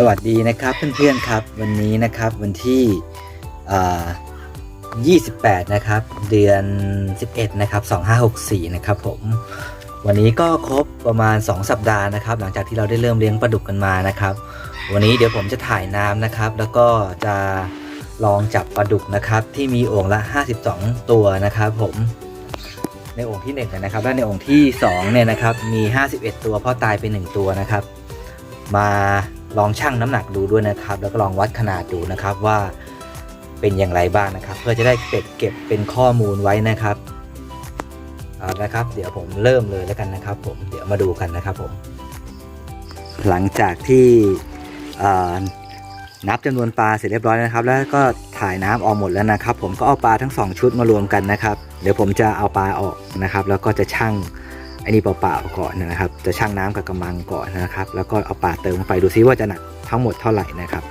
สวัสดีนะครับเพื่อนๆครับวันนี้นะครับวันที่ 28 นะครับ เดือน 11 นะครับ 2564 นะครับผมวันนี้ก็ครบประมาณ 2 สัปดาห์นะครับ หลังจากที่เราได้เริ่มเลี้ยงปลาดุกกันมานะครับ วันนี้เดี๋ยวผมจะถ่ายน้ำนะครับ แล้วก็จะลองจับปลาดุกนะครับ ที่มีโอ่งละ 52 ตัวนะครับ ผมในโอ่งที่1นี่ยนะครับ และในโอ่งที่2เนี่ยนะครับมี 51 ตัวเพราะตายไป 1 ตัวนะครับ มา ลองชั่งน้ำหนักดูด้วยนะครับ แล้วก็ลองวัดขนาดดูนะครับว่าเป็นอย่างไรบ้างนะครับ เพื่อจะได้เก็บเก็บเป็นข้อมูลไว้นะครับเอาละครับ เดี๋ยวผมเริ่มเลยแล้วกันนะครับ ผมเดี๋ยวมาดูกันนะครับผม หลังจากที่นับจำนวนปลาเสร็จเรียบร้อยนะครับ แล้วก็ถ่ายน้ำออกหมดแล้วนะครับ ผมก็เอาปลาทั้งสองชุดมารวมกันนะครับ เดี๋ยวผมจะเอาปลาออกนะครับ แล้วก็จะชั่ง อ้นี่เปล่าๆก่อนนะครับ จะชั่งน้ำกับกำมังก่อนนะครับ แล้วก็เอาปลาเติมลงไปดูซิว่าจะหนักทั้งหมดเท่าไหร่นะครับ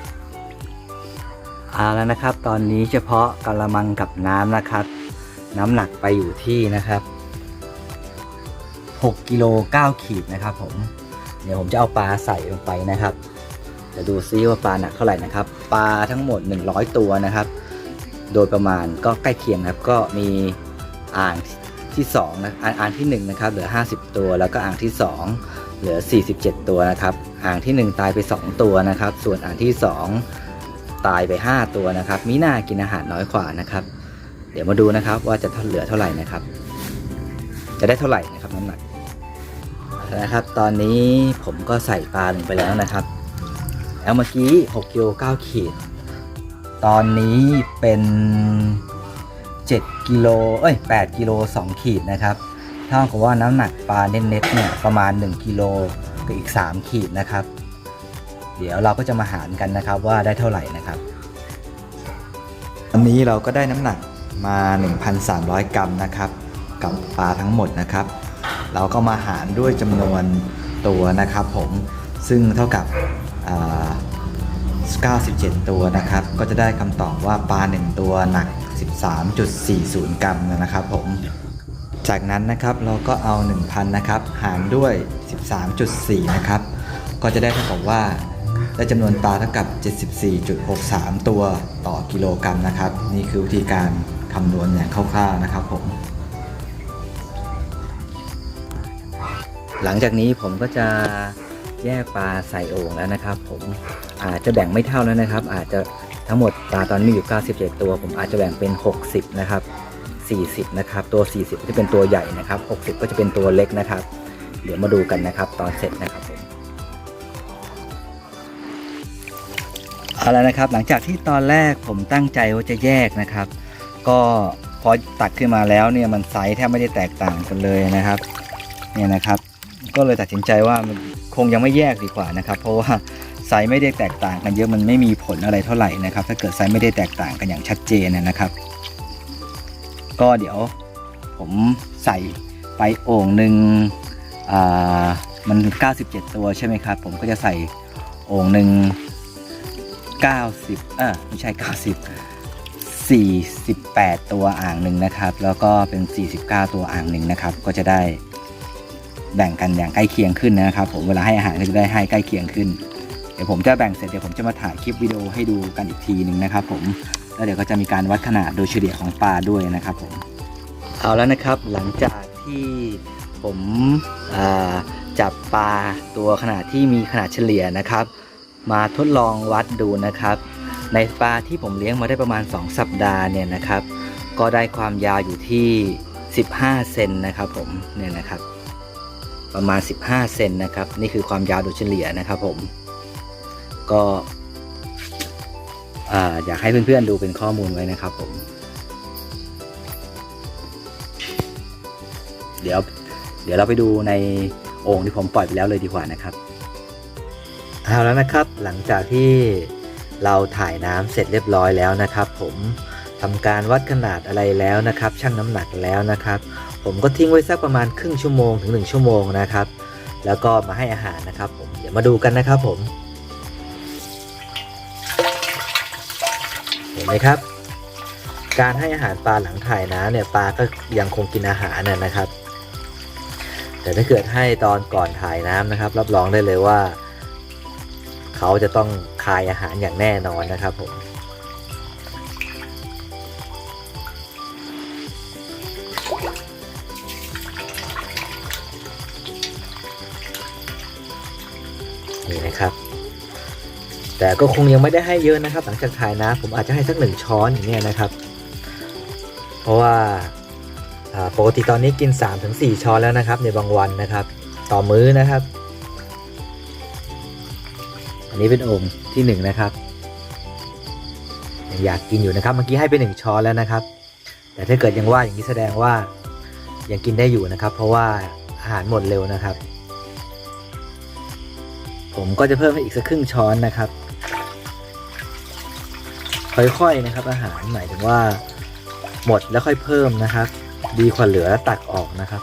เอาแล้วนะครับ ตอนนี้เฉพาะกระมังกับน้ำนะครับ น้ำหนักไปอยู่ที่นะครับ6กิโล9ขีดนะครับผม เดี๋ยวผมจะเอาปลาใส่ลงไปนะครับ จะดูซิว่าปลาหนักเท่าไหร่นะครับ ปลาทั้งหมด 100 ตัวนะครับ โดยประมาณก็ใกล้เคียงครับ ก็มีอ่าง ที่2นะอ่างอ่างที่1นะครับเหลือ 50 ตัว แล้วก็อ่างที่ 2 เหลือ 47 ตัวนะครับ อ่างที่ 1 ตายไป 2 ตัวนะครับ ส่วนอ่างที่ 2 ตายไป 5 ตัวนะครับ มีหน้ากินอาหารน้อยกว่านะครับ เดี๋ยวมาดูนะครับว่าจะเหลือเท่าไหร่นะครับ จะได้เท่าไหร่นะครับน้ำหนักนะครับ ตอนนี้ผมก็ใส่ปลาลงไปแล้วนะครับ แล้วเมื่อกี้6กิโล9ขีด ตอนนี้เป็น 7กิโลเอ้ย8กิโล2ขีดนะครับเท่ากับว่าน้ำหนักปลาเน็ตๆเนี่ยประมาณ 1กิโลกับอีก 3 ขีดนะครับ เดี๋ยวเราก็จะมาหารกันนะครับว่าได้เท่าไหร่นะครับวันนี้เราก็ได้น้ำหนักมา 1,300 กรัมนะครับ กับปลาทั้งหมดนะครับ เราก็มาหารด้วยจำนวนตัวนะครับผมซึ่งเท่ากับอ่า97 ตัวนะครับ ก็จะได้คำตอบว่าปลา 1 ตัวหนัก 13.40 กรัมนะครับผม จากนั้นนะครับเราก็เอา 1,000 นะครับ หารด้วย 13.4 นะครับ ก็จะได้เท่ากับว่า ได้จำนวนปลาเท่ากับ 74.63 ตัวต่อกิโลกรัมนะครับ นี่คือวิธีการคำนวณอย่างคร่าวๆนะครับผม หลังจากนี้ผมก็จะแยกปลาใส่โอ่งแล้วนะครับ ผมอาจจะแบ่งไม่เท่าแล้วนะครับ อาจจะ ทั้งหมดปลาตอนนี้มีอยู่ 97 ตัว ผมอาจจะแบ่งเป็น 60 นะครับ 40 นะครับ ตัว 40 ก็จะเป็นตัวใหญ่นะครับ 60 ก็จะเป็นตัวเล็กนะครับ เดี๋ยวมาดูกันนะครับ ตอนเสร็จนะครับผมเอาแล้วนะครับ หลังจากที่ตอนแรกผมตั้งใจว่าจะแยกนะครับ ก็พอตักขึ้นมาแล้วเนี่ยมันไซส์แทบไม่ได้แตกต่างกันเลยนะครับ เนี่ยนะครับ ก็เลยตัดสินใจว่ามันคงยังไม่แยกดีกว่านะครับ เพราะว่าไซส์ไม่ได้แตกต่างกันเยอะมันไม่มีผลอะไรเท่าไหร่นะครับ ถ้าเกิดไซส์ไม่ได้แตกต่างกันอย่างชัดเจนนะครับ ก็เดี๋ยวผมใส่ไปโอ่งหนึ่งอ่ามัน 97 ตัวใช่ไหมครับ ผมก็จะใส่โอ่งหนึ่ง90เออไม่ใช่ 90 48 ตัวอ่างหนึ่งนะครับ แล้วก็เป็น 49 ตัวอ่างหนึ่งนะครับ ก็จะได้ แบ่งกันอย่างใกล้เคียงขึ้นนะครับผมเวลาให้อาหารก็จะได้ให้ใกล้เคียงขึ้น เดี๋ยวผมจะแบ่งเสร็จเดี๋ยวผมจะมาถ่ายคลิปวิดีโอให้ดูกันอีกทีหนึ่งนะครับผมแล้วเดี๋ยวก็จะมีการวัดขนาดโดยเฉลี่ยของปลาด้วยนะครับผมเอาแล้วนะครับหลังจากที่ผมจับปลาตัวขนาดที่มีขนาดเฉลี่ยนะครับ มาทดลองวัดดูนะครับ ในปลาที่ผมเลี้ยงมาได้ประมาณ 2 สัปดาห์เนี่ยนะครับ ก็ได้ความยาวอยู่ที่ 15 เซนนะครับผมเนี่ยนะครับ ประมาณ 15 เซนนะครับ นี่คือความยาวโดยเฉลี่ยนะครับผม ก็อ่าอยากให้เพื่อนๆดูเป็นข้อมูลไว้นะครับผม เดี๋ยวเดี๋ยวเราไปดูในโอ่งที่ผมปล่อยไปแล้วเลยดีกว่านะครับเอาแล้วนะครับหลังจากที่เราถ่ายน้ำเสร็จเรียบร้อยแล้วนะครับ ผมทำการวัดขนาดอะไรแล้วนะครับ ชั่งน้ำหนักแล้วนะครับ ผมก็ทิ้งไว้สักประมาณครึ่งชั่วโมงถึง 1 ชั่วโมงนะครับ แล้วก็มาให้อาหารนะครับ ผมเดี๋ยวมาดูกันนะครับผมเห็นไหมครับ การให้อาหารปลาหลังถ่ายน้ำเนี่ยปลาก็ยังคงกินอาหารน่ะนะครับ แต่ถ้าเกิดให้ตอนก่อนถ่ายน้ำนะครับ รับรองได้เลยว่า เขาจะต้องคายอาหารอย่างแน่นอนนะครับผม นี่นะครับ แต่ก็คงยังไม่ได้ให้เยอะนะครับ หลังจากถ่ายนะ ผมอาจจะให้สักหนึ่งช้อนอย่างเงี้ยนะครับ เพราะว่าปกติตอนนี้กิน 3-4 ช้อนแล้วนะครับ ในบางวันนะครับ ต่อมื้อนะครับ อันนี้เป็นโอ่งที่หนึ่งนะครับยังอยากกินอยู่นะครับเมื่อกี้ให้ไปหนึ่งช้อนแล้วนะครับ แต่ถ้าเกิดยังว่าอย่างนี้แสดงว่ายังกินได้อยู่นะครับ เพราะว่าอาหารหมดเร็วนะครับ ผมก็จะเพิ่มให้อีกสักครึ่งช้อนนะครับ ค่อยๆนะครับ อาหารหมายถึงว่า หมดแล้วค่อยเพิ่มนะครับ ดีกว่าเหลือแล้วตักออกนะครับ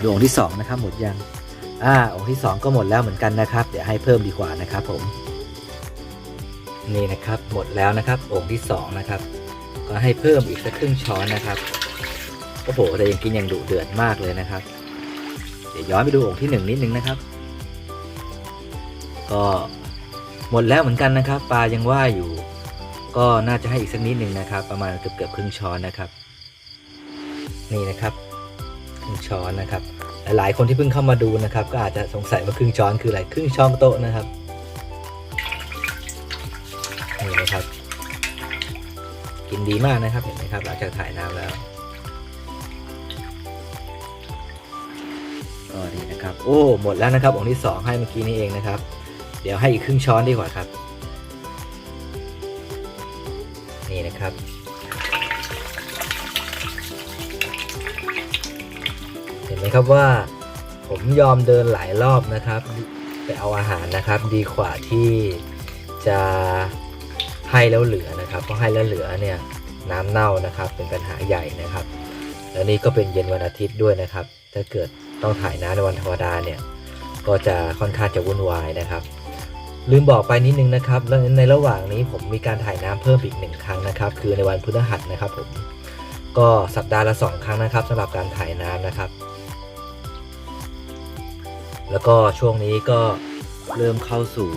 ดูองที่สองนะครับหมดยังอ่าองค์ที่สองก็หมดแล้วเหมือนกันนะครับ เดี๋ยวให้เพิ่มดีกว่านะครับ ผม นี่นะครับหมดแล้วนะครับองค์ที่สองนะครับ ก็ให้เพิ่มอีกสักครึ่งช้อนนะครับโอ้โหแต่ยังกินอย่างดุเดือดมากเลยนะครับ ดี๋ยวย้อนไปดูองค์ที่หนึ่งนิดนึงนะครับ ก็หมดแล้วเหมือนกันนะครับ ปลายังว่ายอยู่ ก็น่าจะให้อีกสักนิดหนึ่งนะครับ ประมาณเกือบเกือบครึ่งช้อนนะครับ นี่นะครับครึ่งช้อนนะครับ หลายๆคนที่เพิ่งเข้ามาดูนะครับ ก็อาจจะสงสัยว่าครึ่งช้อนคืออะไรครึ่งช้อนโต๊ะนะครับนี่นะครับ กินดีมากนะครับเห็นไหมครับ หลังจากถ่ายน้ำแล้ว ก็ดีนะครับ โอ้ หมดแล้วนะครับองค์ที่สองให้เมื่อกี้นี้เองนะครับ เดี๋ยวให้อีกครึ่งช้อนดีกว่าครับ นี่นะครับเห็นไหมครับว่าผมยอมเดินหลายรอบนะครับ ไปเอาอาหารนะครับ ดีกว่าที่จะให้แล้วเหลือนะครับเพราะให้แล้วเหลือเนี่ยน้ำเน่านะครับเป็นปัญหาใหญ่นะครับ แล้วนี่ก็เป็นเย็นวันอาทิตย์ด้วยนะครับ ถ้าเกิด ต้องถ่ายน้ำในวันธรรมดาเนี่ยก็จะค่อนข้างจะวุ่นวายนะครับ ลืมบอกไปนิดนึงนะครับแล้วในระหว่างนี้ผมมีการถ่ายน้ำเพิ่มอีกหนึ่งครั้งนะครับ คือในวันพฤหัสนะครับผมก็สัปดาห์ละสองครั้งนะครับสำหรับการถ่ายน้ำนะครับ แล้วก็ช่วงนี้ก็เริ่มเข้าสู่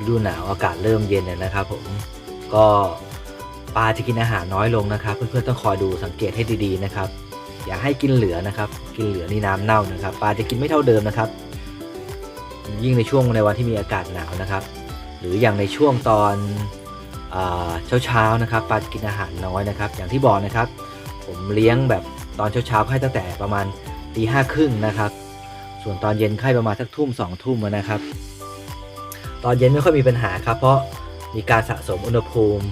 ฤดูหนาวอากาศเริ่มเย็นแล้วนะครับ ผมก็ปลาจะกินอาหารน้อยลงนะครับ เพื่อนๆต้องคอยดูสังเกตให้ดีๆนะครับ อย่าให้กินเหลือนะครับ กินเหลือนี่น้ำเน่านะครับ ปลาจะกินไม่เท่าเดิมนะครับ ยิ่งในช่วงในวันที่มีอากาศหนาวนะครับ หรืออย่างในช่วงตอนเช้าเช้าๆนะครับ ปลาจะกินอาหารน้อยนะครับ อย่างที่บอกนะครับ ผมเลี้ยงแบบตอนเช้าเช้าๆให้ตั้งแต่ประมาณตีห้าครึ่งนะครับ ส่วนตอนเย็นไข่ประมาณสักทุ่มสองทุ่มนะครับ ตอนเย็นไม่ค่อยมีปัญหาครับ เพราะมีการสะสมอุณหภูมิ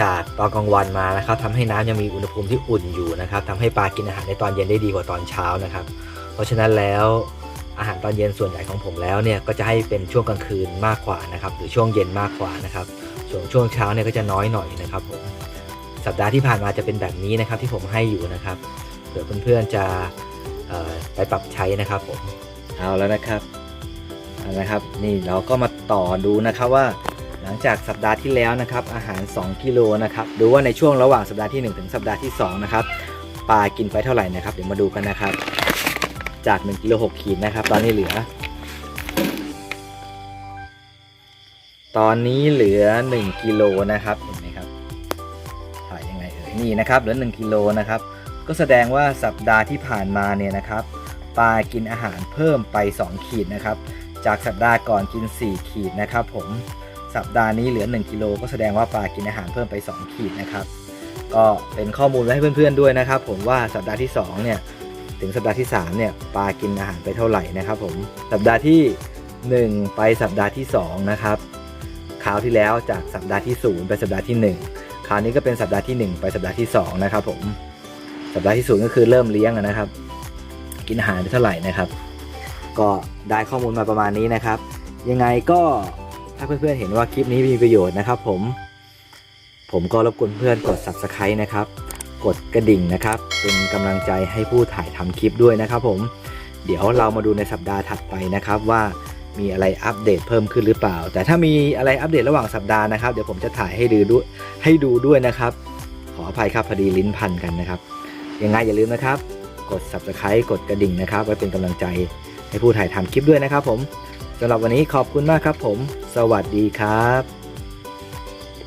จากตอนกลางวันมานะครับทำให้น้ำยังมีอุณหภูมิที่อุ่นอยู่นะครับทำให้ปลากินอาหารในตอนเย็นได้ดีกว่าตอนเช้านะครับ เพราะฉะนั้นแล้วอาหารตอนเย็นส่วนใหญ่ของผมแล้วเนี่ยก็จะให้เป็นช่วงกลางคืนมากกว่านะครับหรือช่วงเย็นมากกว่านะครับ ส่วนช่วงเช้าเนี่ยก็จะน้อยหน่อยนะครับผมสัปดาห์ที่ผ่านมาจะเป็นแบบนี้นะครับที่ผมให้อยู่นะครับเผื่อเพื่อนๆจะไปปรับใช้นะครับผมเอาแล้วนะครับเอาละครับ นี่เราก็มาต่อดูนะครับว่า หลังจากสัปดาห์ที่แล้วนะครับอาหาร 2 กิโลนะครับดูว่าในช่วงระหว่างสัปดาห์ที่ 1 ถึงสัปดาห์ที่2นะครับปลากินไปเท่าไหร่นะครับเดี๋ยวมาดูกันนะครับ จาก1กิโล6ขีดนะครับ ตอนนี้เหลือ ตอนนี้เหลือ 1กิโลนะครับเห็นไหมครับถ่ายยังไงเอ่ยนี่นะครับเหลือ 1กิโลนะครับก็แสดงว่าสัปดาห์ที่ผ่านมาเนี่ยนะครับปลากินอาหารเพิ่มไป 2 ขีดนะครับ จากสัปดาห์ก่อนกิน 4 ขีดนะครับผม สัปดาห์นี้เหลือ 1กิโลก็แสดงว่าปลากินอาหารเพิ่มไป 2 ขีดนะครับ ก็เป็นข้อมูลไว้ให้เพื่อนๆด้วยนะครับ ผมว่าสัปดาห์ที่2เนี่ยถึงสัปดาห์ที่3เนี่ยปลากินอาหารไปเท่าไหร่นะครับ ผมสัปดาห์ที่ 1 ไปสัปดาห์ที่2นะครับคราวที่แล้วจากสัปดาห์ที่ 0 ไปสัปดาห์ที่ 1 คราวนี้ก็เป็นสัปดาห์ที่ 1 ไปสัปดาห์ที่2นะครับผมสัปดาห์ที่ 0 ก็คือเริ่มเลี้ยงนะครับ กินอาหารไปเท่าไหร่นะครับ ก็ได้ข้อมูลมาประมาณนี้นะครับ ยังไงก็ ถ้าเพื่อนๆเห็นว่าคลิปนี้มีประโยชน์นะครับ ผม ผมก็รบกวนเพื่อนกด subscribe นะครับ กดกระดิ่งนะครับ เป็นกำลังใจให้ผู้ถ่ายทำคลิปด้วยนะครับ ผม เดี๋ยวเรามาดูในสัปดาห์ถัดไปนะครับว่ามีอะไรอัปเดตเพิ่มขึ้นหรือเปล่า แต่ถ้ามีอะไรอัปเดตระหว่างสัปดาห์นะครับ เดี๋ยวผมจะถ่ายให้ดูด้วยให้ดูด้วยนะครับ ขออภัยครับพอดีลิ้นพันกันนะครับ ยังไงอย่าลืมนะครับ กด subscribe กดกระดิ่งนะครับ ไว้เป็นกำลังใจให้ผู้ถ่ายทำคลิปด้วยนะครับผม สำหรับวันนี้ขอบคุณมากครับผม สวัสดีครับ